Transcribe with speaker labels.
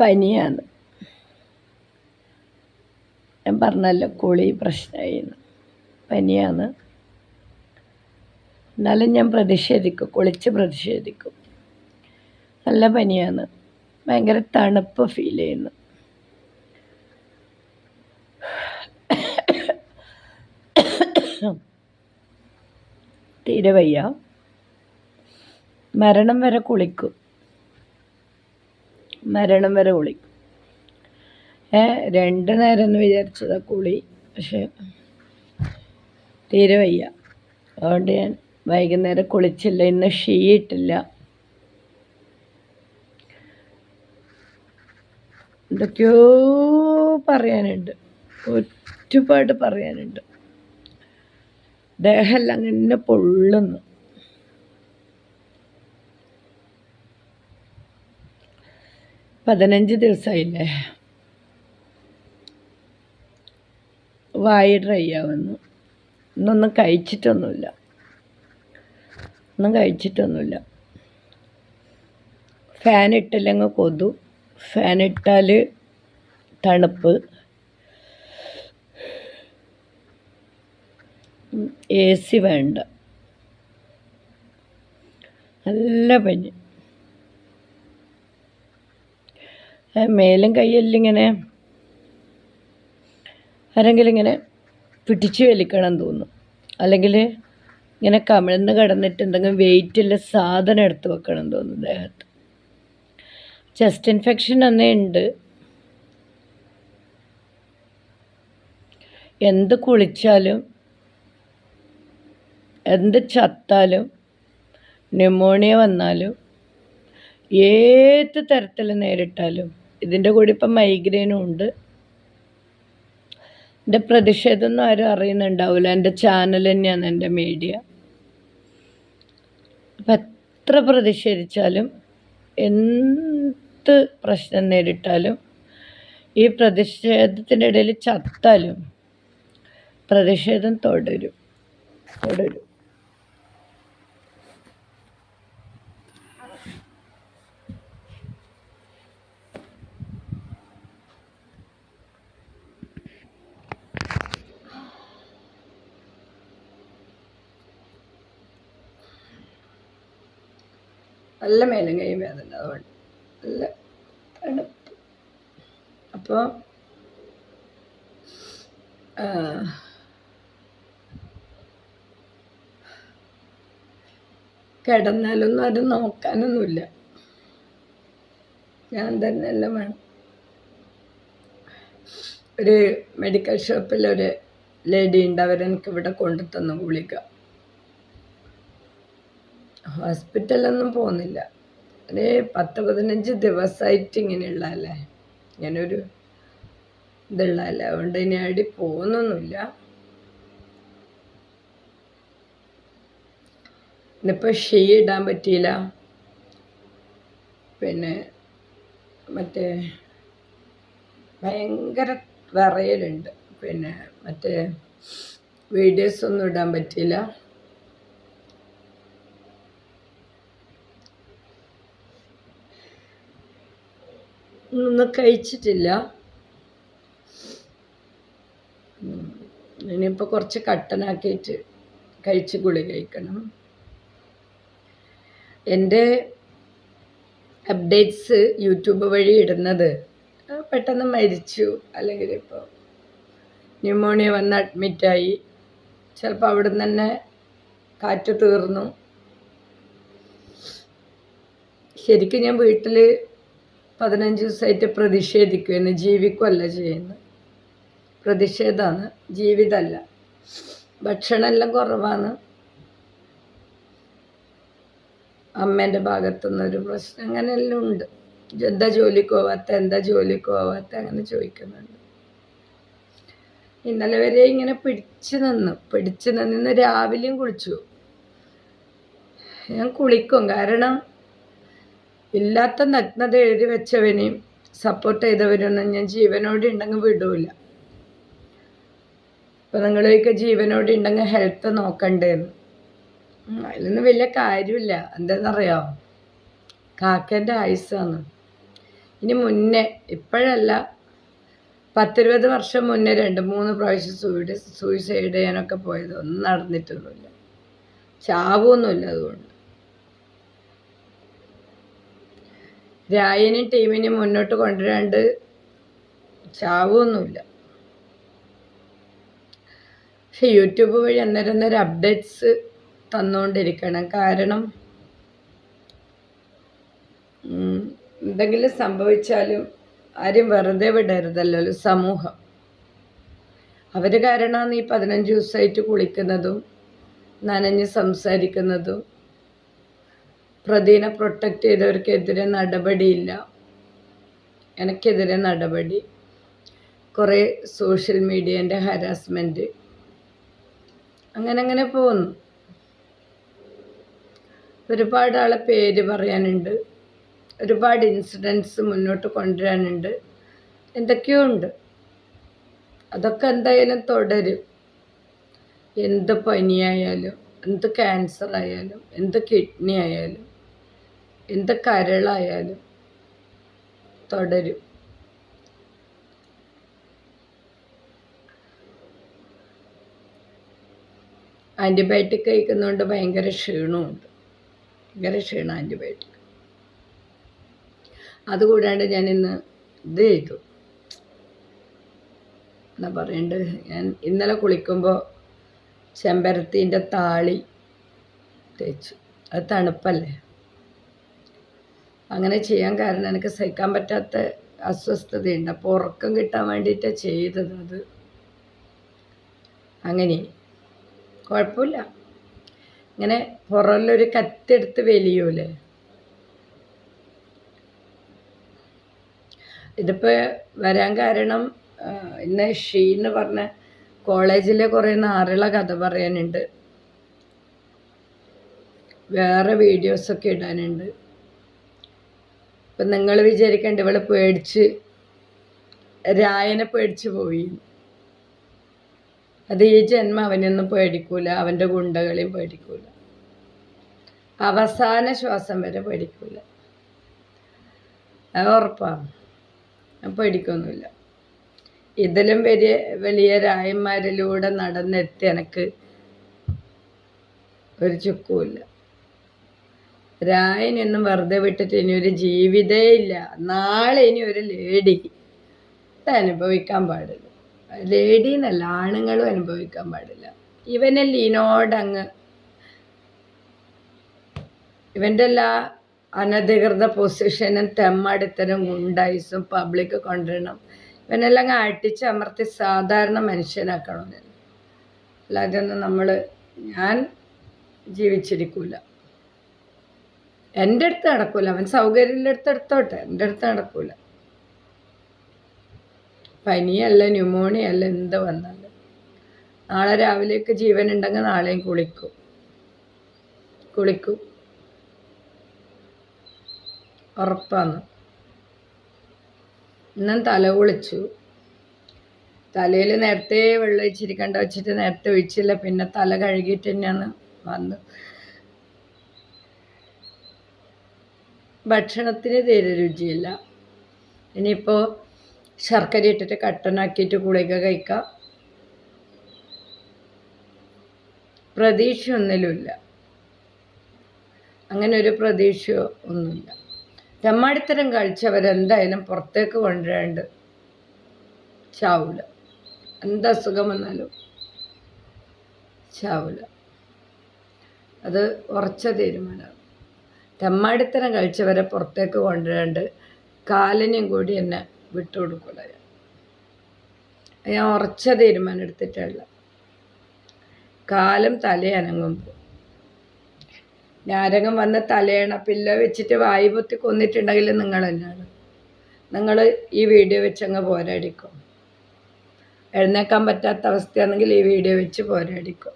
Speaker 1: പനിയാണ്. ഞാൻ പറഞ്ഞല്ലോ കുളി പ്രശ്നമായിരുന്നു പനിയാണ്. എന്നാലും ഞാൻ പ്രതിഷേധിക്കും കുളിച്ച് പ്രതിഷേധിക്കും. നല്ല പനിയാണ്. ഭയങ്കര തണുപ്പ് ഫീൽ ചെയ്യുന്നു. തീരെ വയ്യ. മരണം വരെ കുളിക്കും. മരണം വരെ കുളി രണ്ട് നേരം എന്ന് വിചാരിച്ചത് കുളി. പക്ഷേ തീരെ വയ്യ. അതുകൊണ്ട് ഞാൻ വൈകുന്നേരം കുളിച്ചില്ല. ഇന്ന് ഷീയിട്ടില്ല എന്തൊക്കെയോ പറയാനുണ്ട്. ഒരുപാട് പറയാനുണ്ട്. ദേഹമെല്ലാം അങ്ങനെ പൊള്ളുന്നു. പതിനഞ്ച് ദിവസമായില്ലേ വായി ഡ്രൈ ആവുന്നു. ഇന്നൊന്നും കഴിച്ചിട്ടൊന്നുമില്ല. ഒന്നും കഴിച്ചിട്ടൊന്നുമില്ല. ഫാൻ ഇട്ടില്ലെങ്കിൽ കൊതു. ഫാൻ തണുപ്പ്. എ സി വേണ്ട. നല്ല പനി. മേലും കയ്യെല്ലിങ്ങനെ ആരെങ്കിലും ഇങ്ങനെ പിടിച്ചു വലിക്കണം തോന്നും അല്ലെങ്കിൽ ഇങ്ങനെ കമിഴ്ന്ന് കിടന്നിട്ട് എന്തെങ്കിലും വെയിറ്റുള്ള സാധനം എടുത്ത് വെക്കണം തോന്നും ദേഹത്ത്. ചെസ്റ്റ് ഇൻഫെക്ഷൻ അന്നേ ഉണ്ട്. എന്ത് കുളിച്ചാലും എന്ത് ചത്താലും ന്യൂമോണിയ വന്നാലും ഏത് തരത്തിൽ നേരിട്ടാലും ഇതിന്റെ കൂടെ ഇപ്പം മൈഗ്രെയിനും ഉണ്ട്. എന്റെ പ്രതിഷേധമൊന്നും ആരും അറിയുന്നുണ്ടാവില്ല. എന്റെ ചാനൽ തന്നെയാണ് എന്റെ മീഡിയ അപ്പം എത്ര പ്രതിഷേധിച്ചാലും എന്ത് പ്രശ്നം നേരിട്ടാലും ഈ പ്രതിഷേധത്തിന്റെ ഇടയിൽ ചത്താലും പ്രതിഷേധം തുടരും. തുടരും. നല്ല മേലും കൈ വേദന അതുകൊണ്ട് നല്ല തണുപ്പ്. അപ്പോൾ കിടന്നാലൊന്നും അത് നോക്കാനൊന്നുമില്ല. ഞാൻ തന്നെ എല്ലാം വേണം. ഒരു മെഡിക്കൽ ഷോപ്പിൽ ഒരു ലേഡി ഉണ്ട് അവരെനിക്ക് ഇവിടെ കൊണ്ടു തന്നു ഗുളിക. ഹോസ്പിറ്റലൊന്നും പോകുന്നില്ല. ഒരു പത്ത് പതിനഞ്ച് ദിവസമായിട്ട് ഇങ്ങനെയുള്ളതല്ലേ ഇങ്ങനൊരു ഇതുള്ളതല്ലേ അതുകൊണ്ട് ഇനി അടി പോകുന്നൊന്നുമില്ല. ഇന്നിപ്പോൾ ഷീ ഇടാൻ പറ്റിയില്ല. പിന്നെ മറ്റേ ഭയങ്കര വിറയലുണ്ട് പിന്നെ മറ്റേ വീഡിയോസ് ഒന്നും ഇടാൻ പറ്റിയില്ല. ഒന്നും കഴിച്ചിട്ടില്ല. ഇനിയിപ്പോൾ കുറച്ച് കട്ടനാക്കിയിട്ട് കഴിച്ച് ഗുളി കഴിക്കണം. എന്റെ അപ്ഡേറ്റ്സ് യൂട്യൂബ് വഴി ഇടുന്നത് പെട്ടെന്ന് മരിച്ചു. അല്ലെങ്കിൽ ഇപ്പോൾ ന്യൂമോണിയ വന്ന് അഡ്മിറ്റായി ചിലപ്പോൾ അവിടെ നിന്ന് തന്നെ കാറ്റ് തീർന്നു. ശരിക്കും ഞാൻ വീട്ടിൽ പതിനഞ്ച് ദിവസമായിട്ട് പ്രതിഷേധിക്കുമെന്ന് ജീവിക്കുമല്ല ചെയ്യുന്നത്. പ്രതിഷേധമാണ്. ജീവിതമല്ല. ഭക്ഷണമെല്ലാം കുറവാണ്. അമ്മേന്റെ ഭാഗത്തുനിന്ന് ഒരു പ്രശ്നം അങ്ങനെയെല്ലാം ഉണ്ട്. എന്താ ജോലിക്ക് പോവാത്ത എന്താ ജോലിക്ക് പോവാത്ത അങ്ങനെ ചോദിക്കുന്നുണ്ട്. ഇന്നലെ വരെ ഇങ്ങനെ പിടിച്ചു നിന്നു. പിടിച്ചു നിന്ന് രാവിലെയും കുളിച്ചു. ഞാൻ കുളിക്കും. കാരണം ഇല്ലാത്ത നഗ്നത എഴുതി വെച്ചവനെയും സപ്പോർട്ട് ചെയ്തവരൊന്നും ഞാൻ ജീവനോടെ ഉണ്ടെങ്കിൽ വിടൂല. അപ്പോൾ നിങ്ങളൊക്കെ ജീവനോടെ ഉണ്ടെങ്കിൽ ഹെൽത്ത് നോക്കണ്ടേന്ന്. അതിലൊന്നും വലിയ കാര്യമില്ല. എന്താണെന്നറിയോ കാക്കേന്റെ ആയുസ്സാണ്. ഇനി മുന്നേ ഇപ്പോഴല്ല. പത്തിരുപത് വർഷം മുന്നേ രണ്ട് മൂന്ന് പ്രാവശ്യം സൂയിഡ് സൂയിസൈഡ് ചെയ്യാനൊക്കെ പോയത്. ഒന്നും നടന്നിട്ടൊന്നുമില്ല. ചാവൊന്നുമില്ല അതുകൊണ്ട്. രായനും ടീമിനെ മുന്നോട്ട് കൊണ്ടുവരാണ്ട് ചാവൊന്നുമില്ല പക്ഷെ യൂട്യൂബ് വഴി അന്നേരം അന്നേരം അപ്ഡേറ്റ്സ് തന്നുകൊണ്ടിരിക്കണം കാരണം എന്തെങ്കിലും സംഭവിച്ചാലും ആരും വെറുതെ വിടരുതല്ലോ സമൂഹം. അവർ കാരണമാണ് ഈ പതിനഞ്ച് ദിവസമായിട്ട് കുളിക്കുന്നതും നനഞ്ഞ് സംസാരിക്കുന്നതും പ്രതിനെ പ്രൊട്ടക്റ്റ് ചെയ്തവർക്കെതിരെ നടപടിയില്ല. എനിക്കെതിരെ നടപടി. കുറേ സോഷ്യൽ മീഡിയേന്റെ ഹരാസ്മെന്റ് അങ്ങനെ അങ്ങനെ പോകുന്നു ഒരുപാട് ആളെ പേര് പറയാനുണ്ട്. ഒരുപാട് ഇൻസിഡൻസ് മുന്നോട്ട് കൊണ്ടുവരാനുണ്ട്. എന്തൊക്കെയോ ഉണ്ട് അതൊക്കെ എന്തായാലും തുടരും. എന്ത് പനിയായാലും എന്ത് ക്യാൻസർ ആയാലും എന്ത് കിഡ്നി ആയാലും. എന്ത് കരളായാലും തുടരും. ആന്റിബയോട്ടിക് കഴിക്കുന്നതുകൊണ്ട് ഭയങ്കര ക്ഷീണമുണ്ട് ഭയങ്കര ക്ഷീണം ആന്റിബയോട്ടിക് അതുകൂടാണ്ട് ഞാൻ ഇന്ന് ഇത് ചെയ്തു. എന്നാ പറയണ്ട്? ഞാൻ ഇന്നലെ കുളിക്കുമ്പോൾ ചെമ്പരത്തിന്റെ താളി തേച്ചു. അത് തണുപ്പല്ലേ? അങ്ങനെ ചെയ്യാൻ കാരണം എനിക്ക് സഹിക്കാൻ പറ്റാത്ത അസ്വസ്ഥതയുണ്ട്. അപ്പോൾ ഉറക്കം കിട്ടാൻ വേണ്ടിയിട്ടാണ് ചെയ്തത് അത്. അങ്ങനെ. കുഴപ്പമില്ല. ഇങ്ങനെ പുറകിലൊരു കത്തെടുത്ത് വലിയൂലേ. ഇതിപ്പോൾ വരാൻ കാരണം ഇന്ന് ഷീ എന്ന് പറഞ്ഞ കോളേജിലെ കുറേ നാറുള്ള കഥ പറയാനുണ്ട്. വേറെ വീഡിയോസൊക്കെ ഇടാനുണ്ട്. ഇപ്പം നിങ്ങൾ വിചാരിക്കേണ്ട ഇവളെ പേടിച്ച് രായനെ പേടിച്ച് പോയി. അത് ഈ ജന്മം അവനൊന്നും പേടിക്കൂല അവന്റെ ഗുണ്ടകളെയും പേടിക്കൂല. അവസാന ശ്വാസം വരെ പേടിക്കൂല. അത് ഉറപ്പാണ്. പേടിക്കൊന്നുമില്ല. ഇതിലും വലിയ വലിയ രായന്മാരിലൂടെ നടന്നെത്തി എനിക്ക് ഒരു ചുക്കുമില്ല. രായനൊന്നും വെറുതെ വിട്ടിട്ട് ഇനി ഒരു ജീവിതേ ഇല്ല. നാളെ ഇനി ഒരു ലേഡി. അനുഭവിക്കാൻ പാടില്ല. ലേഡി എന്നല്ല ആണുങ്ങളും അനുഭവിക്കാൻ പാടില്ല. ഇവനല്ലേ ലീനോടങ്ങ് ഇവന്റെ എല്ലാ അനധികൃത പൊസിഷനും തെമ്മടിത്തരും ഗുണ്ടായിസും പബ്ലിക് കൊണ്ടുവരണം. ഇവനെല്ലാം അങ്ങ് അടിച്ചമർത്തി സാധാരണ മനുഷ്യനാക്കണം അല്ലാതെ ഒന്നും നമ്മൾ ഞാൻ ജീവിച്ചിരിക്കൂല. എന്റെ അടുത്ത് നടക്കൂല. അവൻ സൗകര്യമുള്ള അടുത്ത് എടുത്തോട്ടെ എന്റെ അടുത്ത് നടക്കൂല. പനിയല്ല ന്യൂമോണിയ അല്ല എന്ത് വന്നാലും. നാളെ രാവിലെയൊക്കെ ജീവൻ ഉണ്ടെങ്കിൽ നാളെയും കുളിക്കും. കുളിക്കും. ഉറപ്പാണ്. ഇന്നും തല കുളിച്ചു. തലയിൽ നേരത്തെ വെള്ളം ഒഴിച്ചിരിക്കണ്ട വെച്ചിട്ട് നേരത്തെ ഒഴിച്ചില്ല. പിന്നെ തല കഴുകിയിട്ട് തന്നെയാണ് വന്ന് ഭക്ഷണത്തിന് തീരെ രുചിയില്ല. ഇനിയിപ്പോൾ ശർക്കര ഇട്ടിട്ട് കട്ടനാക്കിയിട്ട് ഗുളിക കഴിക്കാം. പ്രതീക്ഷയൊന്നിലുമില്ല. അങ്ങനെ ഒരു പ്രതീക്ഷയോ ഒന്നുമില്ല തെമ്മാടിത്തരം കഴിച്ചവരെന്തായാലും പുറത്തേക്ക് കൊണ്ടുവരേണ്ടത് ചാവില്ല എന്ത് അസുഖം വന്നാലും ചാവില്ല അത് ഉറച്ച തീരുമാനമാണ്. തെമ്മാടിത്തരം കഴിച്ചവരെ പുറത്തേക്ക് കൊണ്ടുവരാണ്ട് കാലിനെയും കൂടി എന്നെ വിട്ടുകൊടുക്കില്ല ഞാൻ ഉറച്ച തീരുമാനം എടുത്തിട്ടുള്ള കാലും തലയനങ്ങുമ്പോൾ ഞാരകം വന്ന് തലയണ പില്ല വെച്ചിട്ട് വായി പൊത്തി കൊന്നിട്ടുണ്ടെങ്കിൽ നിങ്ങൾ തന്നെയാണ് നിങ്ങൾ ഈ വീഡിയോ വെച്ച് അങ്ങ് പോരാടിക്കും. എഴുന്നേക്കാൻ പറ്റാത്ത അവസ്ഥയാണെങ്കിൽ ഈ വീഡിയോ വെച്ച് പോരാടിക്കും.